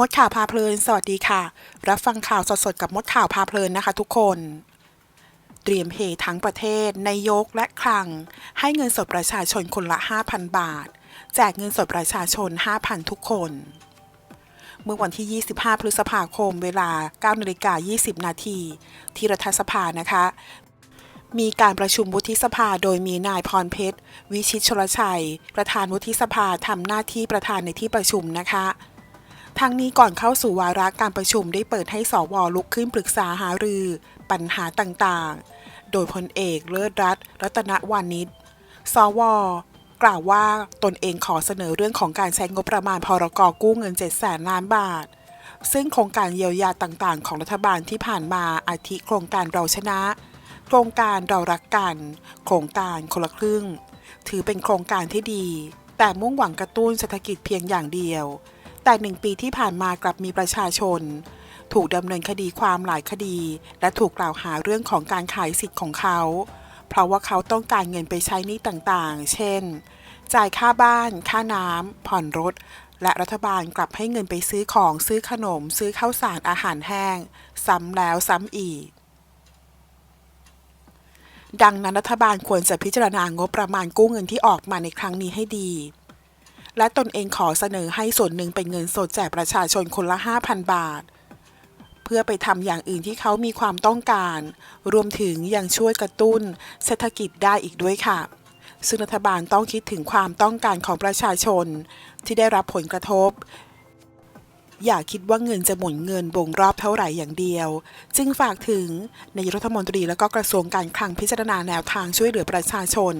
มดข่าวพาเพลิน สวัสดีค่ะ รับฟังข่าวสดๆกับมดข่าวพาเพลินนะคะทุกคน เตรียมเฮทั้งประเทศนายกและคลัง ให้เงินสดประชาชนคนละ 5,000 บาท แจกเงินสดประชาชน 5,000 ทุกคน เมื่อวันที่ 25 พฤษภาคม เวลา9นาฬิกา20 นาทีที่รัฐสภานะคะ มีการประชุมวุฒิสภาโดยมีนายพรเพชร วิชิตชลชัย ประธานวุฒิสภาทำหน้าที่ประธานในที่ประชุมนะคะ ทั้งนี้ก่อนเข้าสู่วาระการประชุมได้เปิดให้สวลุกขึ้นปรึกษาหารือ ปัญหาต่างๆ โดยพลเอกเลิศรัตน์รัตนวานิชสวกล่าวว่าตนเองขอเสนอเรื่องของการใช้งบประมาณพรกกู้เงิน7แสนล้านบาท ซึ่งโครงการเยียวยาต่างๆ ของรัฐบาลที่ผ่านมาอาทิโครงการเราชนะ โครงการเรารักกัน โครงการคนละครึ่ง ถือเป็นโครงการที่ดี แต่มุ่งหวังกระตุ้นเศรษฐกิจเพียงอย่างเดียว แต่หนึ่งปีที่ผ่านมากลับมีประชาชน ถูกดำเนินคดีความหลายคดี และถูกกล่าวหาเรื่องของการขายสิทธิ์ของเขา เพราะว่าเขาต้องการเงินไปใช้หนี้ต่างๆ เช่น จ่ายค่าบ้าน ค่าน้ำผ่อนรถ และรัฐบาลกลับให้เงินไปซื้อของซื้อขนม ซื้อข้าวสารอาหารแห้ง ซ้ำแล้วซ้ำอีกดังนั้นรัฐบาลควรจะพิจารณางบประมาณกู้เงินที่ออกมาในครั้งนี้ให้ดี และตนเองขอเสนอให้ส่วนหนึ่งเป็นเงินสดแจกประชาชนคนละ 5,000 บาท เพื่อไปทำอย่างอื่นที่เขามีความต้องการ รวมถึงยังช่วยกระตุ้น เศรษฐกิจได้อีกด้วยค่ะ ซึ่งรัฐบาลต้องคิดถึงความต้องการของประชาชน ที่ได้รับผลกระทบ อย่าคิดว่าเงินจะหมุนเงินวงรอบเท่าไหร่อย่างเดียว จึงฝากถึงนายรัฐมนตรีและก็กระทรวงการคลังพิจารณาแนวทางช่วยเหลือประชาชน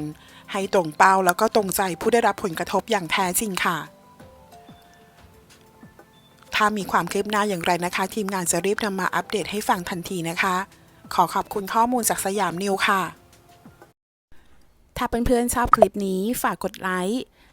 ให้ตรงเป้าแล้วก็ตรงใจผู้ได้รับผลกระทบอย่างแท้จริงค่ะถ้ามีความคืบหน้าอย่างไรนะคะ ทีมงานจะรีบนำมาอัปเดตให้ฟังทันทีนะคะ ขอขอบคุณข้อมูลจากสยามนิวค่ะ ถ้าเพื่อนๆชอบคลิปนี้ฝากกดไลค์